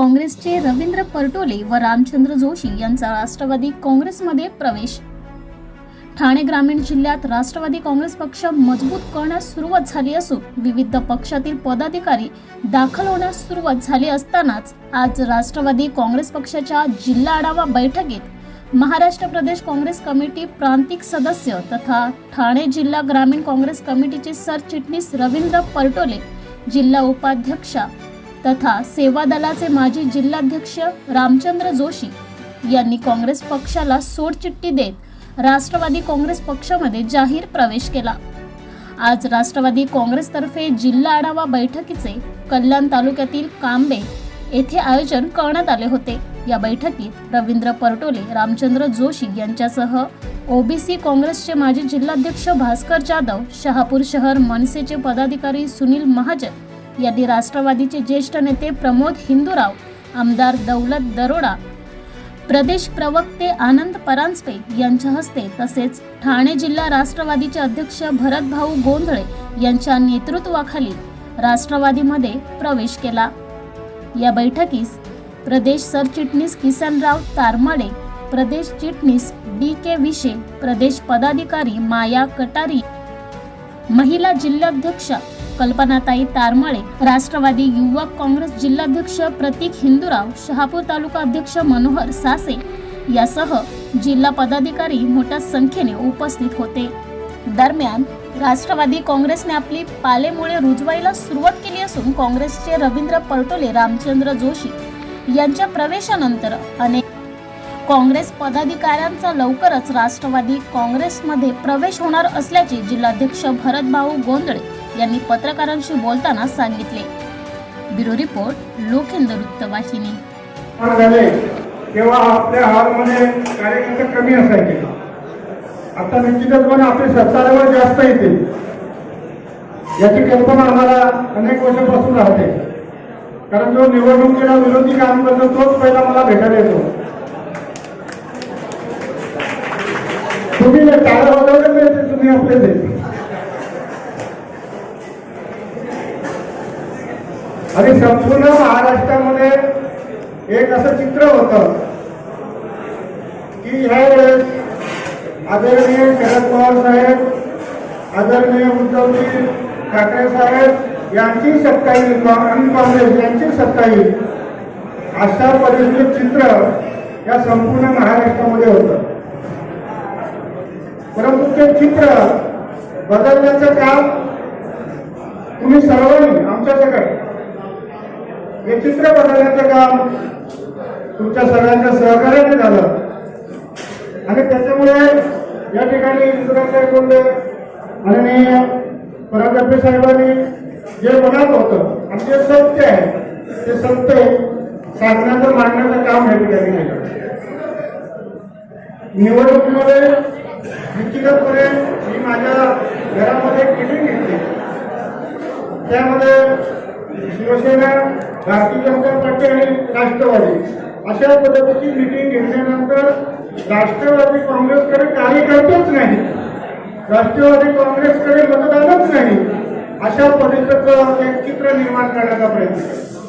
काँग्रेसचे रवींद्र परटोले व रामचंद्र जोशी यांचा राष्ट्रवादी काँग्रेसमध्ये प्रवेश. ठाणे ग्रामीण जिल्ह्यात राष्ट्रवादी काँग्रेस पक्ष मजबूत करण्यास सुरुवात झाली असून विविध पक्षातील पदाधिकारी दाखल होण्यास सुरुवात झाली असतानाच आज राष्ट्रवादी काँग्रेस पक्षाच्या जिल्हा आढावा बैठकीत महाराष्ट्र प्रदेश काँग्रेस कमिटी प्रांतिक सदस्य तथा ठाणे जिल्हा ग्रामीण काँग्रेस कमिटीचे सरचिटणीस रवींद्र परटोले जिल्हा उपाध्यक्षा तथा सेवा दलाचे माजी जिल्हाध्यक्ष रामचंद्र जोशी यांनी काँग्रेस पक्षाला सोडचिठ्ठी देत राष्ट्रवादी काँग्रेस पक्षामध्ये जाहीर प्रवेश केला. आज राष्ट्रवादी काँग्रेसतर्फे जिल्हा आढावा बैठकीचे कल्याण तालुक्यातील कांबे येथे आयोजन करण्यात आले होते. या बैठकीत रवींद्र परटोले रामचंद्र जोशी यांच्यासह ओबीसी काँग्रेसचे माजी जिल्हाध्यक्ष भास्कर जाधव शहापूर शहर मनसेचे पदाधिकारी सुनील महाजन यांनी राष्ट्रवादीचे ज्येष्ठ नेते प्रमोद हिंदूराव आमदार दौलत दरोडा प्रदेश प्रवक्ते आनंद परांजपे यांच्या हस्ते तसेच ठाणे जिल्हा राष्ट्रवादीचे अध्यक्ष भरतभाऊ गोंधळे यांच्या नेतृत्वाखाली राष्ट्रवादीमध्ये प्रवेश केला. या बैठकीस प्रदेश सरचिटणीस किसनराव तारमाडे प्रदेश चिटणीस डी के विशे प्रदेश पदाधिकारी माया कटारी महिला जिल्हाध्यक्षा कल्पनाताई तारमळे राष्ट्रवादी युवक काँग्रेस जिल्हाध्यक्ष प्रतीक हिंदूराव शहापूर तालुका अध्यक्ष मनोहर सासे यासह जिल्हा पदाधिकारी मोठ्या संख्येने उपस्थित होते. दरम्यान राष्ट्रवादी काँग्रेसने आपली पालेमुळे रुजवायला सुरुवात केली असून काँग्रेसचे रवींद्र परटोले रामचंद्र जोशी यांच्या प्रवेशानंतर अनेक काँग्रेस पदाधिकाऱ्यांचा लवकरच राष्ट्रवादी काँग्रेसमध्ये प्रवेश होणार असल्याचे जिल्हाध्यक्ष भरतभाऊ गोंधळे यांनी पत्रकारांशी बोलताना सांगितले. ब्युरो रिपोर्ट लोकहिंद वृत्तवाहिनी झाले. तेव्हा आपल्या हॉलमध्ये कार्यकर्ते कमी असायचे. आता निश्चितच पण आपले सत्तारावर जास्त येते. याची कल्पना आम्हाला अनेक वर्षापासून राहते. कारण जो निवडणुकीला विरोधी काम करतो तोच पहिला मला भेटायला येतो. तुम्ही टाळा वाजवले नाही तुम्ही आपले ते आणि संपूर्ण महाराष्ट्रामध्ये एक असं चित्र होतं की ह्या वेळेस आदरणीय शरद पवार साहेब आदरणीय उद्धवजी ठाकरे साहेब यांची सत्ता येईल आणि काँग्रेस यांची सत्ता येईल अशा परिस्थितीत चित्र या संपूर्ण महाराष्ट्रामध्ये होतं. परंतु ते चित्र बदलण्याचं काम तुम्ही सर्वांनी आमच्याकडे हे चित्र बदलण्याचं काम तुमच्या सगळ्यांच्या सहकार्याने झालं. आणि त्याच्यामुळे या ठिकाणी इंद्रासाहेब बोलले आणि परमगप्पे साहेबांनी जे मनात होतं आणि जे सत्य आहे ते सत्य सांगण्याचं मांडण्याचं काम या ठिकाणी केलं निवडणुकीमध्ये निश्चितपणे मी माझ्या घरामध्ये एक घेतली. त्यामध्ये शिवसेना भारतीय जनता पार्टी आणि राष्ट्रवादी. अशा पद्धतीची मिटिंग घेतल्यानंतर राष्ट्रवादी काँग्रेसकडे कार्यकर्तेच नाही. राष्ट्रवादी काँग्रेसकडे मतदानच नाही. अशा पद्धतीचं एक चित्र निर्माण करण्याचा प्रयत्न. केला